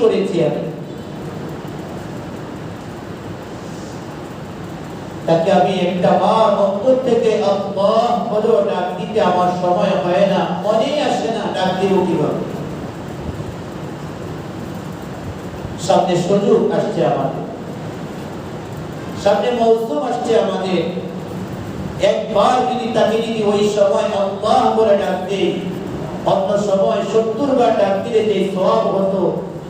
করেছি আমি। তাকে আমি একটা বার অন্তর থেকে আল্লাহ বলো, ডাক দিতে আমার সময় হয় না, মনেই আসে না, ডাক দিব কীভাবে? সামনে সুযোগ আসছে আমাদের। সামনে মৌসুম আসছে আমাদের। একবার যদি তাকে যদি ওই সময় আল্লাহ বলে ডাক দেই, অন্য সময় সত্তর বার ডাক দিলে যে সওয়াব হতো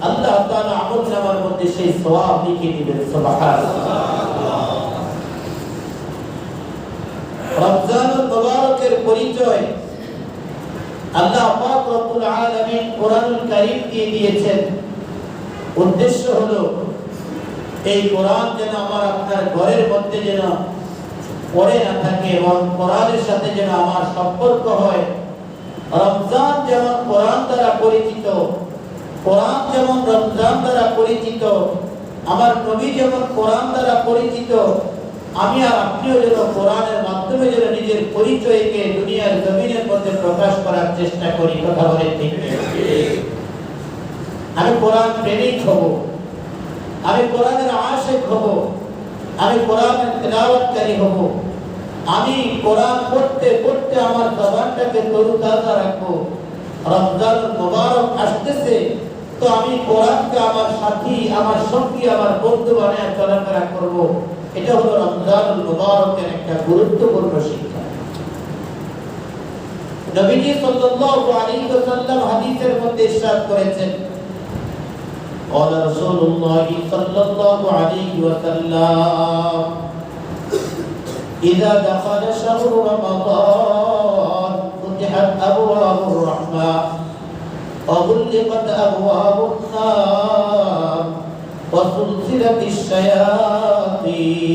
আল্লাহ তাআলা আমল নামার মধ্যে সেই সওয়াব লিখে দিবেন, সুবহানাল্লাহ। রমজানুল মুবারকের পরিচয় আল্লাহ পাক রব্বুল আলামিন কোরআনুল কারীম দিয়ে দিয়েছেন। উদ্দেশ্য হলো, এই কোরআন যেন আমার আপনার ঘরের মধ্যে যেন পড়ে না থাকে এবং কোরআনের সাথে যেন আমার সম্পর্ক হয়। রমজান যেমন কোরআন দ্বারা পরিচিত কোরআন যেমন রমজান দ্বারা পরিচিত, আমার নবী যেমন কোরআন দ্বারা পরিচিত, আমি আর আপনিও যেন কোরআনের মাধ্যমে যেন নিজের পরিচয়কে দুনিয়ার জমিনের মধ্যে প্রকাশ করার চেষ্টা করি, কথা বলেন ঠিক আমি কোরআন প্রেমিক হব, আমি কোরআনের আশেক হব, আমি কোরআনের তেলাওয়াতকারী হব, আমি কোরআন পড়তে পড়তে আমার জবানটাকে তরুতাজা রাখব। রমজান মোবারক আসতেছে তো আমি কোরআনকে আমার সাথী আমার সঙ্গী আমার বন্ধু বানায় চলাফেরা করব এটা হলো রমজান মোবারকের একটা গুরুত্বপূর্ণ শিক্ষা নবীজি সাল্লাল্লাহু আলাইহি ওয়াসাল্লাম হাদিসের মধ্যে ইরশাদ করেছেন قال رسول الله صلى الله عليه وسلم إذا دخل شهر رمضان فتحت أبواب الرحمة وغلقت أبواب النار وسلسلت الشياطين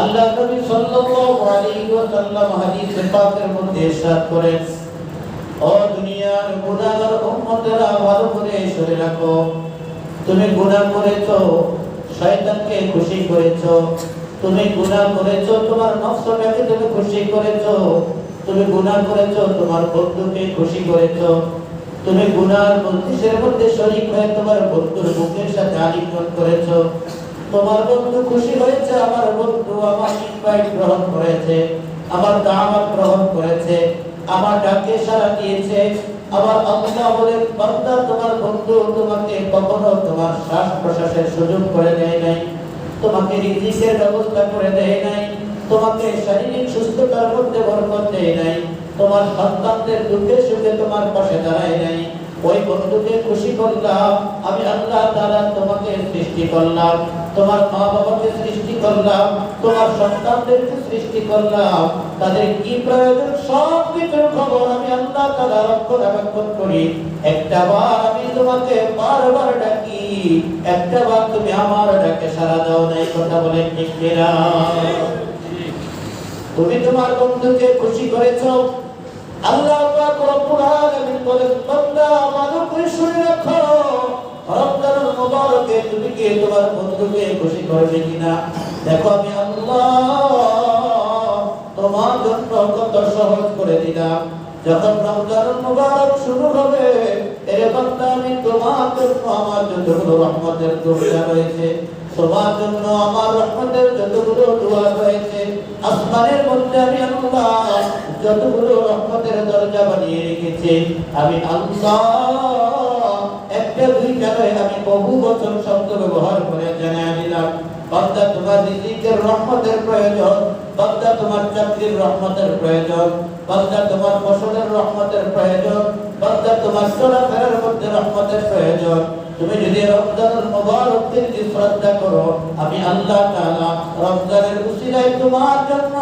আল্লাহ নবী সাল্লাল্লাহু আলাইহি ওয়াসাল্লাম হাদিসে পাকের মধ্যে ইরশাদ করেন ও দুনিয়ার গুনাহগার উম্মতেরা ভালো করে শুনে রাখো তুমি গুনাহ করেছো শয়তানকে খুশি করেছো তুমি গুনাহ করেছো তোমার নফসটাকে তুমি খুশি করেছো তুমি গুনাহ করেছ, তোমার বন্ধুকে খুশি করেছ। তুমি গুনার মধ্যে মধ্যে শরীক হয়ে তোমার বন্ধুর মুখের সাথে আলিঙ্গন করেছ। তোমার বন্ধু খুশি হয়েছে, আমার বন্ধু আমার ইনভাইট গ্রহণ করেছে, আমার দাওয়াত গ্রহণ করেছে, আমার ডাকে সাড়া দিয়েছে। আমার আল্লাহ বলে বান্দা, তোমার বন্ধু তোমাকে কখনো তোমার শ্বাস প্রশ্বাসের সুযোগ করে দেয় নাই, তোমাকে রিজিকের ব্যবস্থা করে দেয় নাই। তোমাকে শারীরিক সুস্থতার মধ্যে বরকত দেয় নাই। তোমার সন্তানদের দুঃখে সুখে তোমার পাশে দাঁড়ায় নাই। ওই বন্ধুকে খুশি করলাম, আমি আল্লাহ তাআলা তোমাকে সৃষ্টি করলাম। তোমার মা বাবাকে সৃষ্টি করলাম, তোমার সন্তানদেরকে সৃষ্টি করলাম। তাদের কি প্রয়োজন সব কিছুর খবর আমি আল্লাহ তাআলা রক্ষণাবেক্ষণ করি। একটা বার আমি তোমাকে বারবার ডাকি, একটা বার তুমি আমার ডাকে সারা দাও নাই, কথা বলে ঠিক তুমি তোমার বন্ধুকে খুশি করেছ? আল্লাহ বান্দা শুনে রাখো। রমজানুল মুবারকে তুমি কি তোমার বন্ধুকে খুশি করবে কিনা? দেখো, আমি আল্লাহ তোমার জন্য কত সহজ করে দিলাম। যখন রমজানুল মুবারক শুরু হবে, এরে বান্দা, আমি তোমার জন্য আমার যতগুলো রহমতের দরজা রয়েছে তোমার জন্য আমার রহমতের যতগুলো দোয়া রয়েছে, আসমানের মধ্যে আমি আল্লাহ যতগুলো রহমতের দরজা বানিয়ে রেখেছি, আমি আল্লাহ একটা আমি বহু বছর শব্দ ব্যবহার করে জানিয়ে দিলাম, বান্দা তোমার রিজিকের রহমতের প্রয়োজন, বান্দা তোমার চাকরির রহমতের প্রয়োজন, বান্দা তোমার ফসলের রহমতের প্রয়োজন, বান্দা তোমার চলাফেরার মধ্যে রহমতের প্রয়োজন। তুমি যদি রমজানুল মুবারককে যদি শ্রদ্ধা করো আমি আল্লাহ তাআলা রমজানের উসিলায় তোমার জন্য,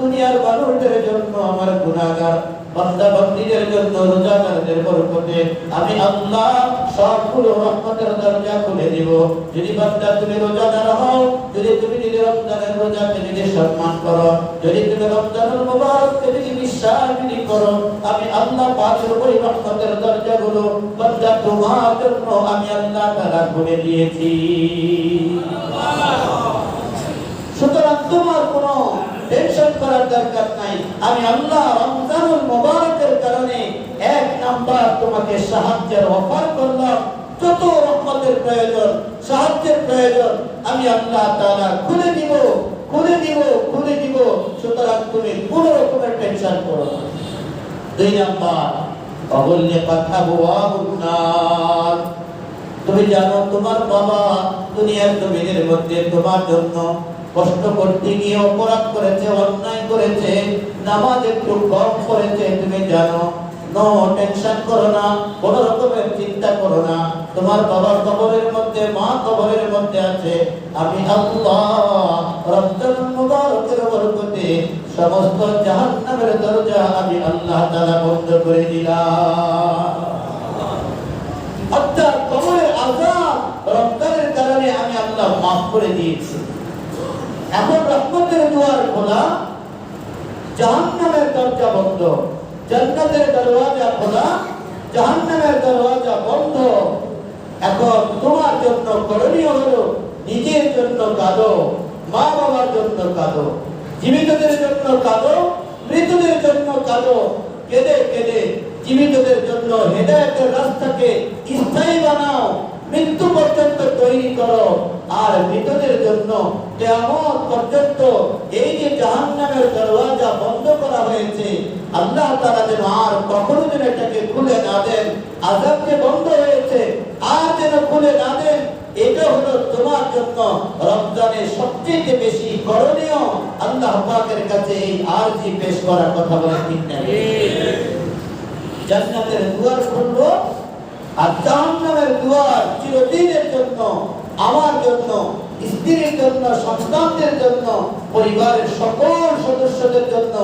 দুনিয়ার মানুষদের জন্য আমার গুনাহগার বান্দা বান্দীদের জন্য রোজাদারদের বরকতে আমি আল্লাহ সবগুলো রহমতের দরজা খুলে দিব। যদি বান্দা তুমি রোজাদার হও, যদি তুমি যদি রমজানের রোজাকে যদি সম্মান করো, যদি তুমি রমজানুল মুবারককে যদি বিশ্বাস যদি করো, আমি আল্লাহ পাকের ওই রহমতের দরজাগুলো বান্দা তোমার জন্য আমি আল্লাহ তাআলা খুলে দিয়েছি। সুতরাং তোমার কোনো টেনশন করার দরকার নাই। আমি আল্লাহ রমজানুল মুবারকের কারণে এক নাম্বার তোমাকে সাহায্যের অফার করলাম। যত রহমতের প্রয়োজন, সাহায্যের প্রয়োজন, আমি আল্লাহ তাআলা খুলে দিব খুলে দিব খুলে দিব। সুতরাং তুমি কোন রকমের টেনশন করো না। দুই নাম্বার, অবল্য কথা বোয়াবুন্নার তুমি জানো তোমার বাবা দুনিয়ার জমিনের মধ্যে তোমার জন্য কষ্ট করতে গিয়ে অপরাধ করেছে, অন্যায় করেছে, নামাজ একটু কম করেছে তুমি জানো আল্লাহ কারণে আমি আল্লাহ মাফ করে দিয়েছি। এখন রহমতের দুয়ার খোলা, জাহান্নামের দরজা বন্ধ। জান্নাতের দরওয়াজা খোলা, জাহান্নামের দরওয়াজা বন্ধ। এখন তোমার জন্য করণীয় হলো নিজের জন্য কাঁদো, মা বাবার জন্য কাঁদো, জীবিতদের জন্য কাঁদো, মৃতদের জন্য কাঁদো। কেঁদে কেঁদে জীবিতদের জন্য হেদায়েতের রাস্তাকে স্থায়ী বানাও, মৃত্যু পর্যন্ত তৈরি করো। আর মৃতদের জন্য কিয়ামত পর্যন্ত এই যে জাহান্নামের দরওয়াজা বন্ধ করা হয়েছে, আল্লাহ তাআলা যেন আর কখনো যেন এটাকে খুলে না দেন, আযাব যে বন্ধ হয়েছে, আর যেন খুলে না দেন, এটা হলো তোমার জন্য রমজানের সবচেয়ে বেশি করণীয়। আল্লাহ পাকের কাছে এই আরজি পেশ করার কথা বলে ঠিক না জান্নাতের দুয়ার খুলবো, আর জাহান্নামের দুয়ার চিরদিনের জন্য আমার জন্য, স্ত্রীর জন্য, সন্তানদের জন্য, পরিবারের সকল সদস্যদের জন্য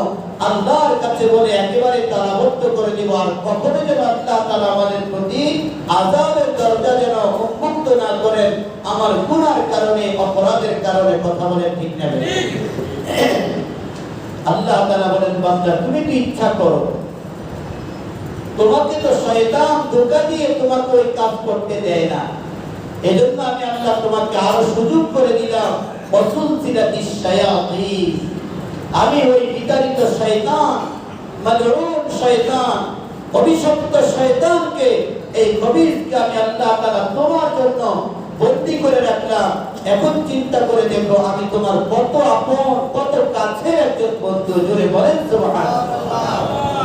আল্লাহর কাছে বলে একেবারে তালাবদ্ধ করে দিব। আর কখনো যেন আল্লাহ তালা আমাদের প্রতি আজাবের দরজা যেন উন্মুক্ত না করেন, আমার গুনার কারণে, অপরাধের কারণে কথা বলে ঠিক নেবে আল্লাহ তালা বলেন, বান্দা, তুমি কি ইচ্ছা করো? তোমাকে তো শয়তান ধোকা দিয়ে তোমাকে ওই কাজ করতে দেয় না। এজন্য আমি আল্লাহ তোমাকে আরও সুযোগ করে দিলাম। অসুল সিরাতি শায়াতিন। আমি ওই বিতাড়িত শয়তান মালউন শয়তান, অভিশপ্ত শয়তানকে, এই কবিরকে আমি আল্লাহ তাআলা তোমার জন্য বন্দি করে রাখলাম। এখন চিন্তা করে দেখো, আমি তোমার কত আপন, কত কাছে একজন বন্ধু। জুড়ে বলেন, সুবহানাল্লাহ।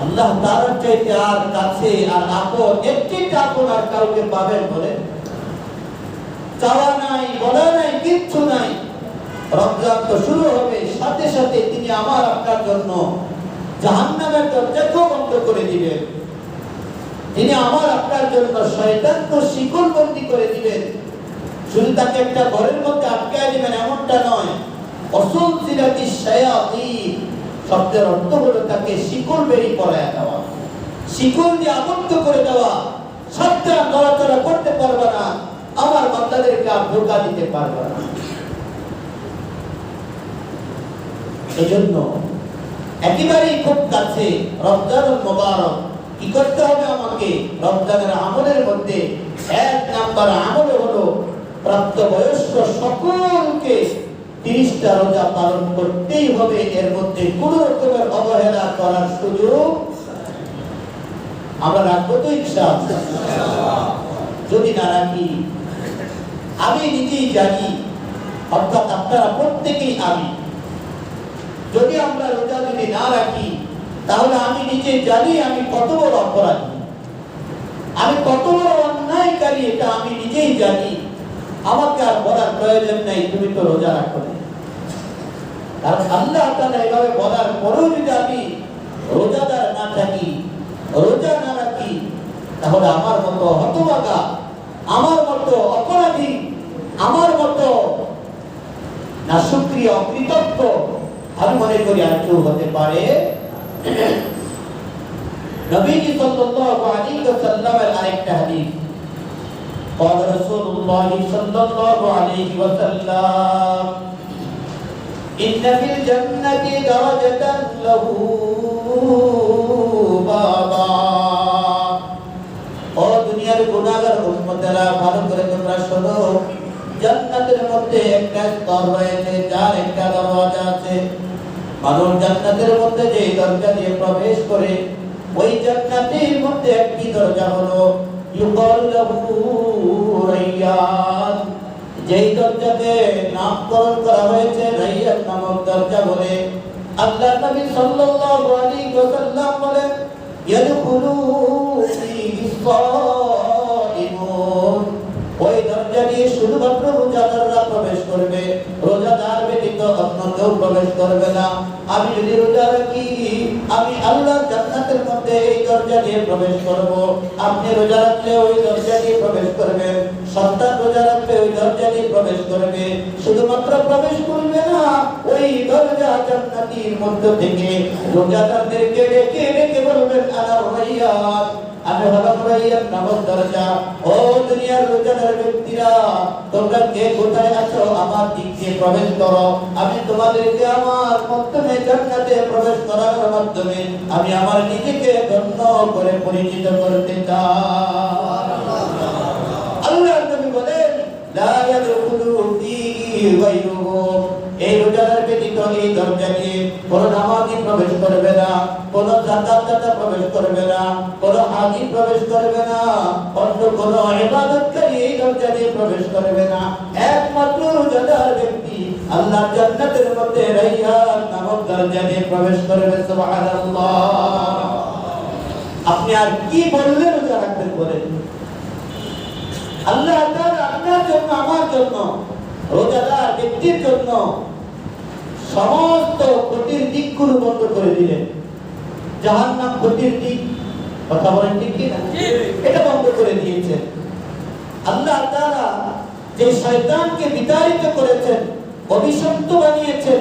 আল্লাহ তাআলার চাইতে আর কাছে আর আপন একটি আপন আর কাউকে পাবেন বলে চাওয়া নাই, বলা নাই, কিচ্ছু নাই। রমজান তো শুরু হবে, সাথে সাথে তিনি আমার আপনার জন্য জাহান্নামের দরজাকেও বন্ধ করে দিবেন। তিনি আমার আপনার জন্য শয়তানকে শিকল বন্দি করে দিবেন। শুধু তাকে একটা ঘরের মধ্যে আটকায় দিবেন, এমনটা নয়। অসল সিরাতি শায়াতিন শব্দের অর্থ হলো তাকে শিকল বেরি পরায় দেওয়া। শিকল দিয়ে আবদ্ধ করে দেওয়া। সবটা নড়াচড়া করতে পারবে না। আমার বান্দাদেরকে আর ধোকা দিতে পারবে না। এজন্য একেবারেই খুব কাছে মোবারক কি করতে হবে আমাকে? রমজানের আমলের মধ্যে এক নাম্বার আমল হলো প্রাপ্তবয়স্ক সকলকে তিরিশটা রোজা পালন করতেই হবে, এর মধ্যে কোন রকমের অবহেলা করার সুযোগ আমরা রাখব তো ইনশাআল্লাহ। যদি না রাখি, আমি নিজেই জানি অর্থাৎ আপনারা প্রত্যেকেই আমি। যদি আমরা রোজা যদি না রাখি, তাহলে আমি নিজে জানি আমি কত বড় অপরাধী। আমি কত বড় অন্যায়কারী, এটা আমি নিজেই জানি। আমাকে আর বলার প্রয়োজন নেই, তুমি তো রোজা রাখো আল্লাহ এভাবে বলার পরেও যদি আমি রোজাদার না থাকি, রোজা না রাখি, তাহলে আমার মতো হতভাগা, আমার মতো অপরাধী, আমার মতো না সুক্রিয় অকৃতজ্ঞ, আমি মনে করি আর কেউ হতে পারে নবীজি সাল্লাল্লাহু আরেকটা হাদিস। قال رسول الله صلى الله عليه وسلم إن في الجنة درجة له بابا ও দুনিয়ার গুনাহগার উম্মতেরা ভালো করে তোমরা শোনো জান্নাতের মধ্যে একটা স্তর রয়েছে যার একটা দরওয়াজা আছে মানুষ জান্নাতের মধ্যে যে দরজা দিয়ে প্রবেশ করে ওই জান্নাতের মধ্যে একটি দরজা হলো ইউকাল লাহু রাইয়ান যেই দরজাকে নামকরণ করা হয়েছে রাইয়ান নামক দরজা বলে। আল্লাহ নবী সাল্লাল্লাহু আলাইহি ওয়াসাল্লাম বলেন ইয়াদখুলু ওই দরজা দিয়ে শুধুমাত্র রোজাদাররা প্রবেশ করবে। রোজাদার কেউ প্রবেশ করবে না। আমি যদি রোজা রাখি আমি আল্লাহ জান্নাতের মধ্যে এই দরজা দিয়ে প্রবেশ করব। আপনি রোজা রাখলে ওই দরজা দিয়ে প্রবেশ করবেন। সন্তান রোজা রাখলে ওই দরজা দিয়ে প্রবেশ করবে। শুধুমাত্র প্রবেশ করবে না, ওই দরজা জান্নাতির মধ্য থেকে। রোজাদারদেরকে ডেকে ডেকে বলবেন আলা রাইয়ান আমি হলাম রাইয়ান নামক দরজা। ও দুনিয়ার রোজাদার ব্যক্তিরা, তোমরা কে কোথায় আছো? আমার দিক দিয়ে প্রবেশ করো। আমি তোমাদেরকে আমার মাধ্যমে জান্নাতে প্রবেশ করার মাধ্যমে আমি আমার নিজেকে ধন্য করে পরিচিত করতে চাই। আল্লাহ নবী বলেন, লা ইয়াদখুলু ফীহি গায়রুহুম এই রোজাদার ব্যতীত এই দরজা দিয়ে কোন নামাজি প্রবেশ করবে না। কোন জাকাত প্রবেশ করবে না, কোন হাজি প্রবেশ করবে না, অন্য কোন ইবাদতকারী এই দরজা দিয়ে প্রবেশ করবে না। একমাত্র রোজাদার ব্যক্তি আল্লাহ জান্নাতের মধ্যে রাইয়ান নামক দরজা দিয়ে প্রবেশ করবে, সুবহানাল্লাহ। আপনি আর কি বললে রোজা রাখবেন বলেন? আল্লাহ তাআলা আপনার জন্য, আমার জন্য, রোজাদার ব্যক্তির জন্য সমস্ত ক্ষতির দিকগুলো বন্ধ করে দিলেন। জাহান্নাম ক্ষতির দিক। কথা বলেন ঠিক কি না এটা বন্ধ করে দিয়েছেন আল্লাহ তাআলা যে শয়তানকে বিতাড়িত করেছেন অভিশপ্ত বানিয়েছেন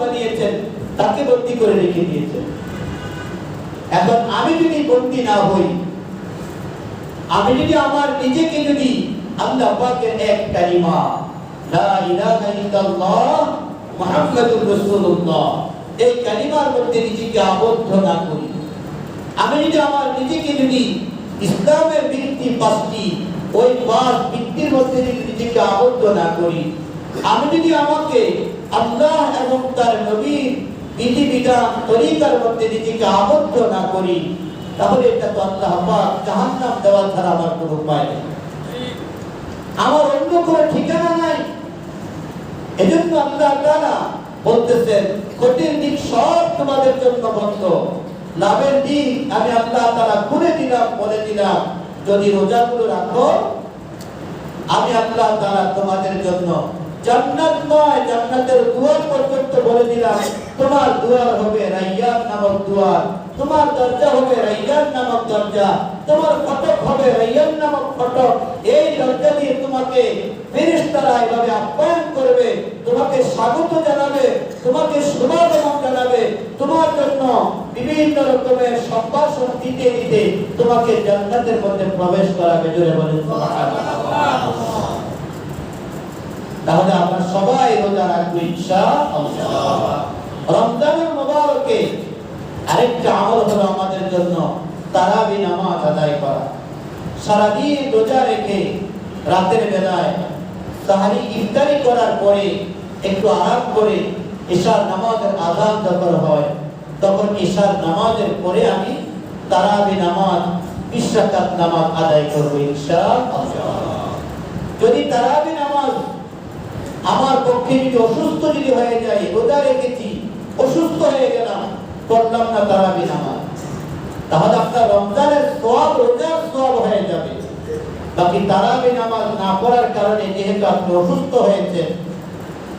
বানিয়েছেন তাকে বন্দী করে রেখে দিয়েছেন। এখন আমি যদি বন্দী না হই আমি যদি আমার নিজেকে যদি আল্লাহ পাকের এক কালিমা লা ইলাহা ইল্লাল্লাহ মুহাম্মাদুর রাসূলুল্লাহ এই কালিমার মধ্যে নিজেকে আবদ্ধ না করি। আমি যদি আমার নিজেকে যদি ইসলামের ভিত্তি পাঁচটি ওই পাঁচ ভিত্তির মধ্যে যদি নিজেকে আবদ্ধ না করি, আমি যদি আমাকে আল্লাহ এবং তার নবীর বিধিবিধান তরিকার মধ্যে নিজেকে আবদ্ধ না করি, তাহলে এটা তো আল্লাহ পাক জাহান্নাম দেওয়া ছাড়া আমার কোনো উপায় নেই। আমার অন্য কোনো ঠিকানা নাই। এজন্য আল্লাহ তাআলা বলতেছেন, কঠিন দিক সব তোমাদের জন্য বন্ধ। লাভের দিক আমি আল্লাহ তারা খুলে দিলাম, বলে দিলাম। যদি রোজাগুলো রাখো, আমি আল্লাহ তারা তোমাদের জন্য জান্নাত নয়, জান্নাতের দুয়ার পর্যন্ত বলে দিলাম। তোমার দুয়ার হবে রাইয়ান নামক দুয়ার। তোমার দরজা হবে রাইয়ান নামক দরজা, তোমার ফটক হবে রাইয়ান নামক ফটক। এই দরজা দিয়ে তোমাকে ফেরেশতারা এভাবে আপ্যায়ন করবে, তোমাকে স্বাগত জানাবে, তোমাকে শুভাগমন জানাবে, তোমার জন্য বিভিন্ন রকমের সম্ভাষণ দিতে দিতে তোমাকে জান্নাতের মধ্যে প্রবেশ করাবে। জোরে বলেন তাহলে আমরা সবাই রোজা রাখব ইনশাআল্লাহ। রমজানুল মুবারকে আরেকটা আমল হলো আমাদের জন্য তারাবি নামাজ আদায় করা। সারাদিন রোজা রেখে রাতের বেলায় তাহারি ইফতারি করার পরে একটু আরাম করে ঈশার নামাজের আজান যখন হয়, তখন ঈশার নামাজের পরে আমি তারাবি নামাজ, বিশ রাকাত নামাজ আদায় করব যদি তারাবি নামাজ আমার পক্ষে যদি অসুস্থ যদি হয়ে যায়, রোজা রেখেছি, অসুস্থ হয়ে গেলাম করলাম না তারাবি নামাজ তাহলে আপনার রমজানের সব রোজার সব হয়ে যাবে। বাকি তারাবি নামাজ না পড়ার কারণে যেহেতু আপনি অসুস্থ হয়েছেন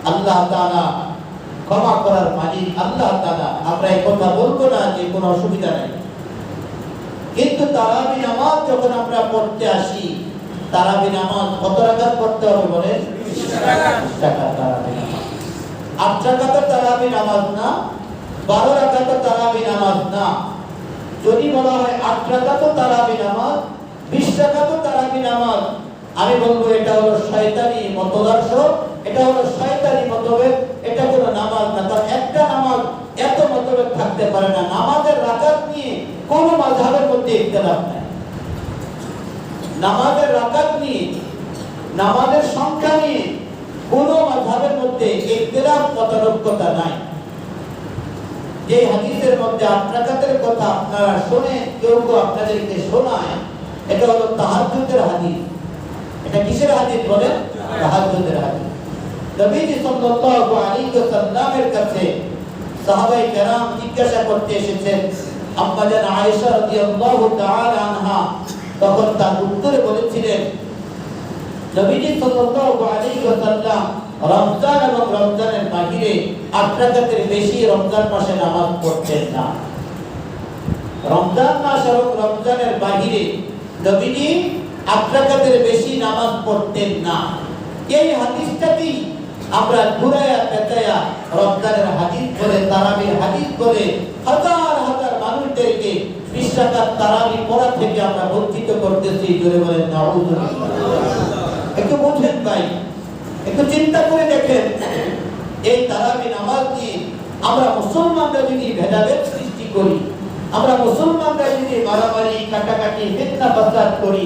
আল্লাহ তাআলা ক্ষমা করার মালিক আল্লাহ তাআলা। আমরা এই কথা বলব না যে কোনো অসুবিধা নেই। কিন্তু তারাবি নামাজ যখন আমরা পড়তে আসি তারাবি নামাজ কত রাকাত পড়তে হবে বলেন? টাকা। তারাবি নামাজ আট রাকাত তারাবি নামাজ না। বারো রাকাত তারাবি নামাজ, না। যদি বলা হয় আট রাকাত তারাবি নামাজ, বিশ রাকাত তারাবি নামাজ, আমি বলব এটা হলো শয়তানি মতদর্শ এটা হলো শয়তানি মতভেদ, এটা কোনো নামাজ না। কারণ একটা নামাজ এত মতভেদ থাকতে পারে না। নামাজের রাকাত নিয়ে কোন মাযহাবের মধ্যে ইখতিলাফ নাই। নামাজের রাকাত নিয়ে, নামাজের সংখ্যা নিয়ে কোন মাযহাবের মধ্যে ইখতিলাফ, মতানৈক্যতা নাই। যে হাদিসের মধ্যে আট রাকাতের কথা আপনারা শোনেন কেউ কেউ আপনাদেরকে শোনায়, এটা হলো তাহাজ্জুদের হাদিস। এটা কিসের হাদিস বলেন? তাহাজ্জুদের হাদিস। নবীজি সাল্লাল্লাহু আলাইহি ওয়াসাল্লামের কাছে সাহাবায়ে কেরাম জিজ্ঞাসা করতে এসেছেন, আম্মা জান আয়েশা রাদিয়াল্লাহু তাআলা আনহা? তখন তার উত্তরে বলেছিলেন, নবীজি সাল্লাল্লাহু আলাইহি ওয়াসাল্লাম রমজান এবং রমজানের বাহিরে রাকাতের বেশি রমজান মাসে নামাজ পড়তেন না। রমজান মাস এবং রমজানের বাহিরে আট রাকাতের বেশি নামাজ পড়তেন না। এই হাদিসটাকেই আমরা ঘুরায়া পেঁচায়া রমজানের হাদিস করে তারাবির হাদিস করে হাজার হাজার মানুষদেরকে বিশ রাকাত তারাবি পড়া থেকে আমরা বঞ্চিত করতেছি। জোরে বলেন একটু বুঝেন ভাই একটু চিন্তা করে দেখেন। এই তারাবি নামাজ দিয়ে আমরা মুসলমানরা যদি ভেদাভেদ সৃষ্টি করি, আমরা মুসলমানরা যদি মারামারি, কাটাকাটি, ফিতনা ফাসাদ করি,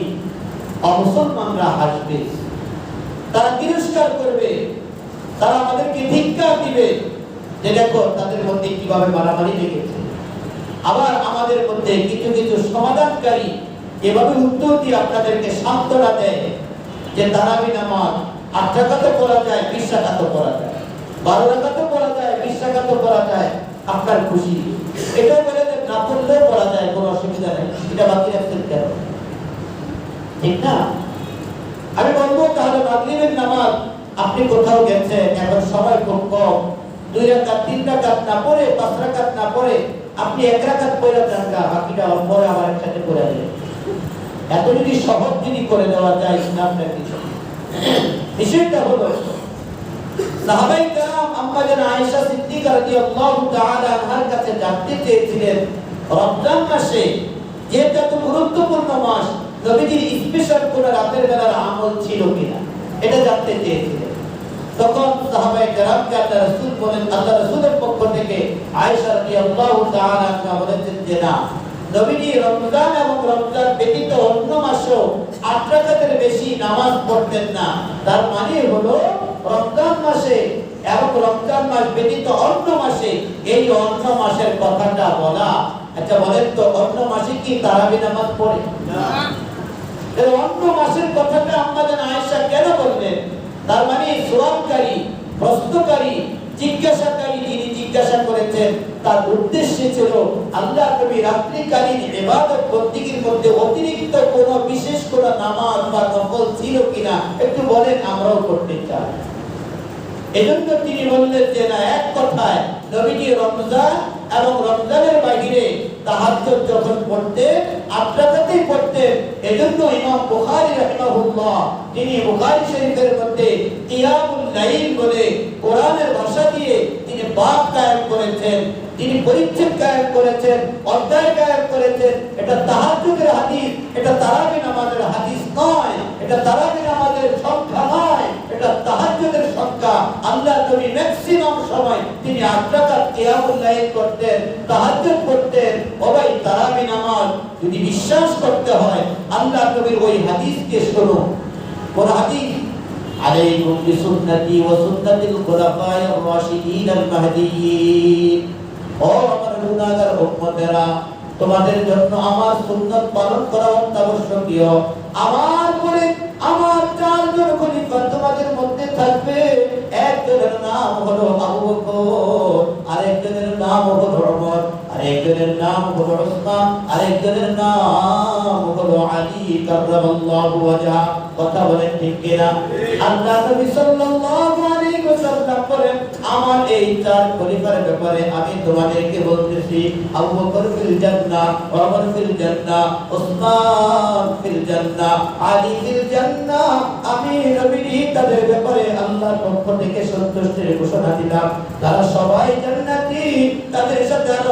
অমুসলমানরা হাসবে। তারা তিরস্কার করবে। তারা আমাদেরকে ধিক্কার দিবে যে দেখো তাদের মধ্যে কীভাবে মারামারি লেগেছে। আবার আমাদের মধ্যে কিছু কিছু সমাধানকারী এভাবে উত্তর দিয়ে আপনাদেরকে সান্ত্বনা দেয় যে তারাবি নামাজ আট টাকাতে পড়া যায় বিশ পড়া যায়। বারো টাকাতে পড়া যায় বিশ পড়া যায়, আপনার খুশি। এটাও বলে না পড়লেও পড়া যায়, কোনো অসুবিধা নেই। এটা বাকি রাখছেন কেন? ঠিক না? আমি বলব তাহলে মাগরিবের নামাজ আপনি কোথাও গেছেন, এখন সময় খুব কম। দুই রাকাত, তিন রাকাত না পড়ে, পাঁচ রাকাত না পড়ে, আপনি এক রাকাত পড়ে যান গা, বাকিটা পরে আবার একসাথে করে দেবেন এত যদি সহজ যদি করে দেওয়া যায় ইসলামটা কিছু বিষয়টা হলো সাহাবাই کرام আম্মা জান আয়েশা সিদ্দিকা রাদিয়াল্লাহু তাআলা আনহার কাছে জানতে চেয়েছিলেন রমজান মাসে যেটা তো গুরুত্বপূর্ণ মাস নবীজির স্পেশাল কোন রাতের বেলার আমল ছিল কিনা এটা জানতে চেয়েছিলেন তখন সাহাবাই کرام কে আল্লাহ রাসূল বলেন আল্লাহ রাসূলের পক্ষ থেকে আয়েশা রাদিয়াল্লাহু তাআলা আনহা বলেছেন যে না নবীজি রমজান এবং রমজান ব্যতীত অন্য মাসেও আট রাকাতের বেশি নামাজ পড়তেন না। তার মানে হলো রমজান মাসে এবং রমজান মাস ব্যতীত অন্য মাসে এই অন্য মাসের কথাটা বলা। আচ্ছা বলেন তো অন্য মাসে কি তারাবি নামাজ পড়ে? এর অন্য মাসের কথাটা আমাদের আয়েশা কেন বললেন? তার মানে সোয়াবকারী প্রশ্নকারী জিজ্ঞাসাকারী যিনি জিজ্ঞাসা করেছেন, তার উদ্দেশ্য ছিল আল্লাহ নবী রাত্রিকালীন ইবাদত বন্দিগির মধ্যে অতিরিক্ত কোন বিশেষ কোন নামাজ বা নফল ছিল কিনা একটু বলেন, আমরাও করতে চাই। এজন্য তিনি বললেন যে না, এক কথায় নবীজি রমজান এবং রমজানের বাহিরে তাহাজ্জুদ যখন পড়তেন আটরাকাতেই পড়তেন এজন্য ইমাম বুখারী রাহিমাহুল্লাহ তিনি বুখারী শরীফের মধ্যে কিয়ামুল লাইল বলে কোরআনের ভাষা দিয়ে তিনি বাব কায়েম করেছেন তিনি পরিচ্ছেদ কায়েম করেছেন, অধ্যায় কায়েম করেছেন, এটা তাহাজ্জুদের হাদিস, এটা তারাবি নামাজের হাদিস নয়, এটা তারাবি নামাজের সংখ্যা নয়, এটা তাহাজ্জুদের সংখ্যা। আল্লাহ নবী ম্যাক্সিমাম সময় তিনি আট রাকাত কিয়ামুল লাইল করতেন তাহাজ্জুদ করতেন ও ভাই তারাবি নামাজ যদি বিশ্বাস করতে হয় আল্লাহ নবীর ওই হাদিসকে শোনো কোন হাদিস عليكم بسنتي وسنة الخلفاء الراشدين المهديين ও আমার গুনাহগার উম্মতেরা তোমাদের জন্য আমার সুন্নাত পালন করা অত্যাবশ্যকীয় আমার পরে আমার চারজন খলিফা তোমাদের মধ্যে থাকবে একজনের নাম হলো আবু বকর আরেকজনের নাম হলো ওমর আরেকজনের নাম হলো আরেকজনের নাম হলো আলী কাররামাল্লাহু ওয়াজহা। কথা বলেন ঠিক কিনা? আল্লাহ নবী সাল্লাল্লাহু আলাইহি ওয়াসাল্লাম আমার এই চার খলিফার ব্যাপারে আমি তোমাদেরকে বলতেছি, আবু বকর ফিল জান্নাহ, ওমর ফিল জান্নাহ ফিল জান্নাহ, আলী ফিল জান্নাহ। আমি তাদের ব্যাপারে আল্লাহর পক্ষ থেকে সন্তুষ্টির ঘোষণা দিলাম। তারা সবাই জান্নাতি, তাদের সাথে আরও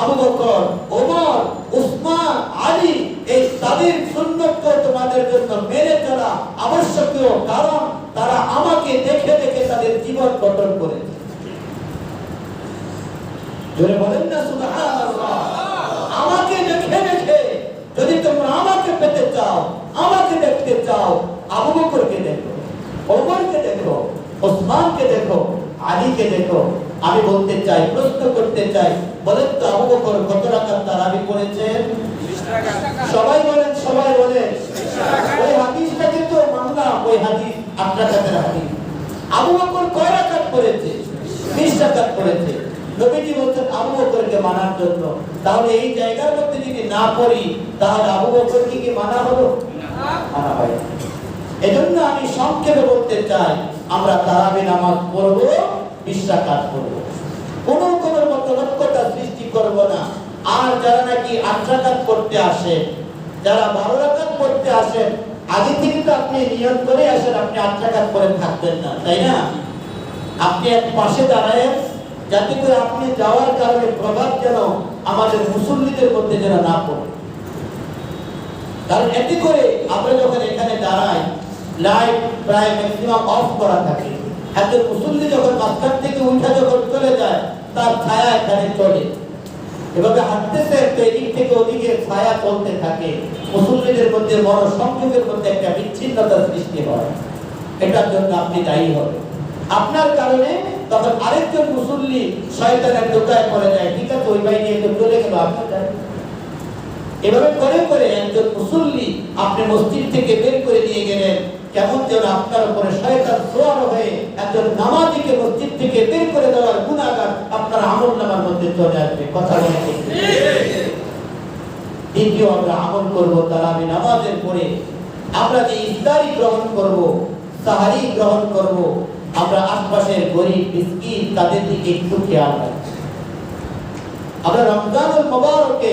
আবু বকর, ওমর, উসমান, আলী এই তাদের সুন্নতকে তোমাদের জন্য মেনে চলা আবশ্যকীয়, কারণ তারা আমাকে দেখে দেখে তাদের জীবন গঠন করেছে। জোরে বলেন না আমাকে দেখে দেখে যদি তোমরা আমাকে পেতে চাও, আমাকে দেখতে চাও, আবু বকরকে দেখো, ওমরকে দেখো ওসমানকে দেখো, আলীকে দেখো আমি বলতে চাই, প্রশ্ন করতে চাই, বলেন তো আবু বকর কত রাকাত তারাবি করেছেন সবাই বলেন সবাই বলেন। ওই হাদিসটা কিন্তু মানলাম ওই হাদিস আট রাকাতের হাদিস। আবু বকর কয় রাকাত করেছে বিশ রাকাত করেছে নবীজি বলছেন, আবু বকরকে মানার জন্য। তাহলে এই জায়গার মধ্যে যদি না পড়ি, তাহলে আবু বকরকে কি মানা হলো? মানা হয় এজন্য আমি সংক্ষেপে বলতে চাই, আমরা তারাবি নামাজ পড়ব। করব। কোন কোন সৃষ্টি করব না। আর যারা নাকি করতে আসে, যারা রাকাত করতে আগে থেকে তো আপনি করে আসেন, আপনি করে থাকবেন না, তাই না? আপনি এক পাশে দাঁড়ায়, যাতে করে আপনি যাওয়ার কারণে প্রভাব যেন আমাদের মুসল্লিদের মধ্যে যেন না পড়ে। কারণ এতে করে আমরা যখন এখানে দাঁড়াই লাইট প্রায় ম্যাক্সিমাম অফ করা থাকে। একজন মুসল্লি যখন মাঝখান থেকে উঠা যখন চলে যায়, তার ছায়া এখানে চলে। এভাবে হাঁটতেছে তো এদিক থেকে ওদিকে ছায়া চলতে থাকে। মুসল্লিদের মধ্যে, বড় সংযোগের মধ্যে একটা বিচ্ছিন্নতা সৃষ্টি হয়। এটার জন্য আপনি দায়ী হবে আপনার কারণে তখন আরেকজন মুসল্লি শয়তানের দোকায় পড়ে যায়, ঠিক আছে, ওই বাইরে তো চলে গেল আপনার এভাবে করে করে একজন মুসল্লি আপনি মসজিদ থেকে বের করে নিয়ে গেলেন। কেমন যেন আপনার উপরে শয়তান সোয়ার হয়ে একজন নামাজিকে মসজিদ থেকে বের করে দেওয়ার গুণাগার আপনার আমল নামার মধ্যে চলে আসবে। কথা দ্বিতীয় আমরা আমল করব নামাজের পরে। আমরা যে ইফতারি গ্রহণ করব, সাহারি গ্রহণ করব, আমরা আশপাশের গরিব, মিসকিন, তাদের দিকে একটু খেয়াল আমরা রমজানুল মোবারকে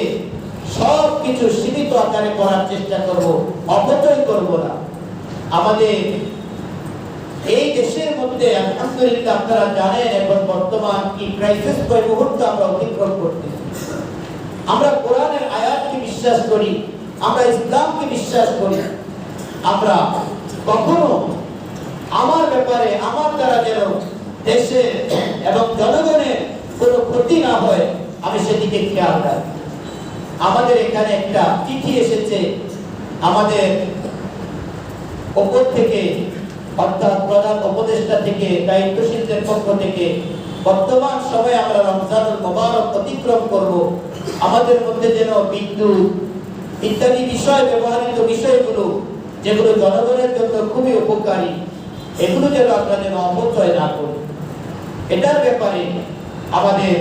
সব কিছু সীমিত আকারে করার চেষ্টা করব, অপচয় করব না। আমাদের এই দেশের মধ্যে, আলহামদুলিল্লাহ আপনারা জানেন, এখন বর্তমান কি ক্রাইসিস কয় মুহূর্তে আমরা অতিক্রম করতেছি। আমরা কোরআনের আয়াতকে বিশ্বাস করি, আমরা ইসলামকে বিশ্বাস করি। আমরা কখনো আমার ব্যাপারে, আমার দ্বারা যেন দেশে এবং জনগণের কোনো ক্ষতি না হয়, আমি সেদিকে খেয়াল রাখি। আমাদের এখানে একটা চিঠি এসেছে, আমাদের ওপর থেকে, অর্থাৎ প্রধান উপদেষ্টা থেকে, দায়িত্বশীলদের পক্ষ থেকে, বর্তমান সময়ে আমরা রমজানুল মোবারক অতিক্রম করব। আমাদের মধ্যে যেন বিদ্যুৎ, ইত্যাদি বিষয়, ব্যবহৃত বিষয়গুলো, যেগুলো জনগণের জন্য খুবই উপকারী, এগুলো যেন আমরা যেন অপচয় না করি। এটার ব্যাপারে আমাদের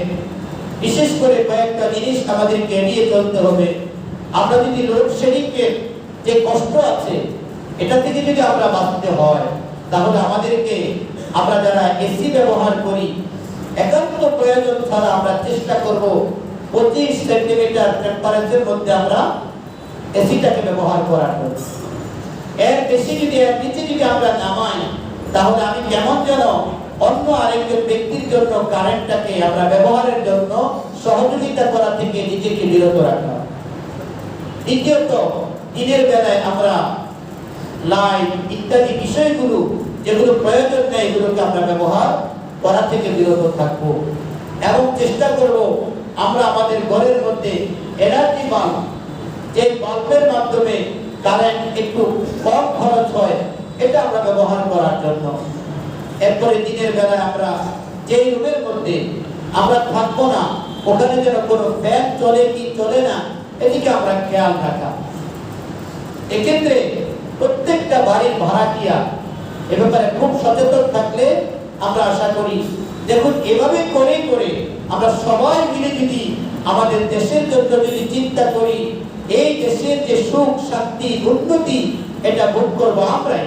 বিশেষ করে কয়েকটা জিনিস আমাদেরকে এড়িয়ে চলতে হবে। আমরা যদি লোডশেডিংয়ের যে কষ্ট আছে এটা থেকে যদি আমরা বাঁচতে হয়, তাহলে আমাদেরকে আমরা যারা এসি ব্যবহার করি একান্ত প্রয়োজন ছাড়া আমরা চেষ্টা করব পঁচিশ সেন্টিমিটার টেম্পারেচারের মধ্যে আমরা এসিটাকে ব্যবহার করার জন্য। এর বেশি যদি, এর নিচে যদি আমরা নামাই, তাহলে আমি কেমন যেন অন্য আরেকজন ব্যক্তির জন্য কারেন্টটাকে আমরা ব্যবহারের জন্য সহযোগিতা করা থেকে নিজেকে বিরত রাখা দ্বিতীয়ত, দিনের বেলায় আমরা লাইট ইত্যাদি বিষয়গুলো, যেগুলো প্রয়োজন নেই, এগুলোকে আমরা ব্যবহার করা থেকে বিরত থাকব। এবং চেষ্টা করব আমরা আমাদের ঘরের মধ্যে এনার্জি বাল্ব যে বাল্বের মাধ্যমে কারেন্ট একটু কম খরচ হয়, এটা আমরা ব্যবহার করার জন্য। এরপরে দিনের বেলায় আমরা যেই রুমের মধ্যে আমরা থাকব না, ওখানে যেন কোনো ফ্যান চলে কি চলে না, এদিকে আমরা খেয়াল রাখা। এক্ষেত্রে প্রত্যেকটা বাড়ির ভাড়াটিয়া এ ব্যাপারে খুব সচেতন থাকলে আমরা আশা করি, দেখুন, এভাবে করে করে আমরা সবাই মিলে যদি আমাদের দেশের জন্য যদি চিন্তা করি, এই দেশের যে সুখ, শান্তি, উন্নতি, এটা ভোগ করব আমরাই।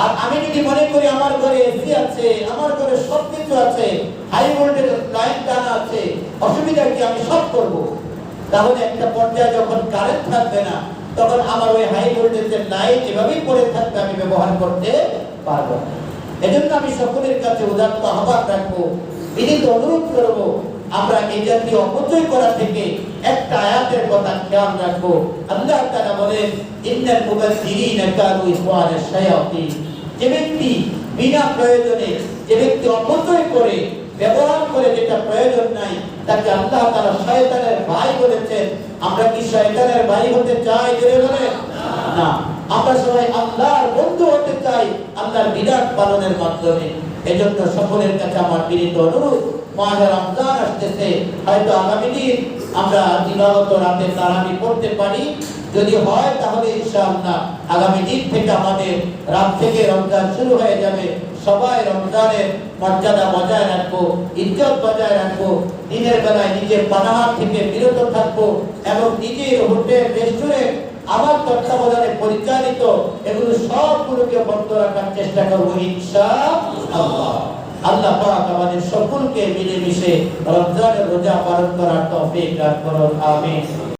আর আমি যদি মনে করি আমার ঘরে এসি আছে, আমার ঘরে সব কিছু আছে হাই ভোল্টেজ লাইন টানা আছে, অসুবিধা কি আমি সব করব? তাহলে একটা পর্যায়ে যখন কারেন্ট থাকবে না তখন আমার ওই হাই ভোল্টেজের লাইট এভাবেই পড়ে থাকবে, আমি ব্যবহার করতে পারব না। এজন্য আমি সকলের কাছে উদাত্ত আহ্বান রাখব, বিনীত অনুরোধ করব, আমরা এই জাতীয় অপচয় করা থেকে একটা আয়াতের কথা খেয়াল রাখব আল্লাহ তাআলা বলেন, ইন্নাল মুবাজ্জিরিনা কানু ইখওয়ানাশ শায়াতিন যে ব্যক্তি বিনা প্রয়োজনে, যে ব্যক্তি অপচয় করে ব্যবহার করে যেটা প্রয়োজন নাই, তাকে আল্লাহ তাআলা শয়তানের ভাই বলেছেন। আমরা কি শয়তানের ভাই হতে চাই জোরে বলেন? না। আমরা সবাই আল্লাহর বন্ধু হতে চাই, আল্লাহর বিরাট পালনের মাধ্যমে। এজন্য সকলের কাছে আমার বিনীত অনুরোধ, মাহে রমজান আসতেছে, হয়তো আগামী দিন আমরা দিবাগত রাতে তারাবি পড়তে পারি। যদি হয় তাহলে ইনশাআল্লাহ আগামী দিন থেকে আমাদের রাত থেকে রমজান শুরু হয়ে যাবে। সবাই রমজানের মর্যাদা বজায় রাখব, ইজ্জত বজায় রাখব, দিনের বেলায় নিজের পানাহার থেকে বিরত থাকব এবং নিজের হোটেল, রেস্টুরেন্ট আমার তত্ত্বাবধানে পরিচালিত এগুলো সবগুলোকে বন্ধ রাখার চেষ্টা করব ইনশাআল্লাহ। আল্লাহ পাক আমাদের সকলকে মিলেমিশে রমজানের রোজা পালন করার তৌফিক দান করুন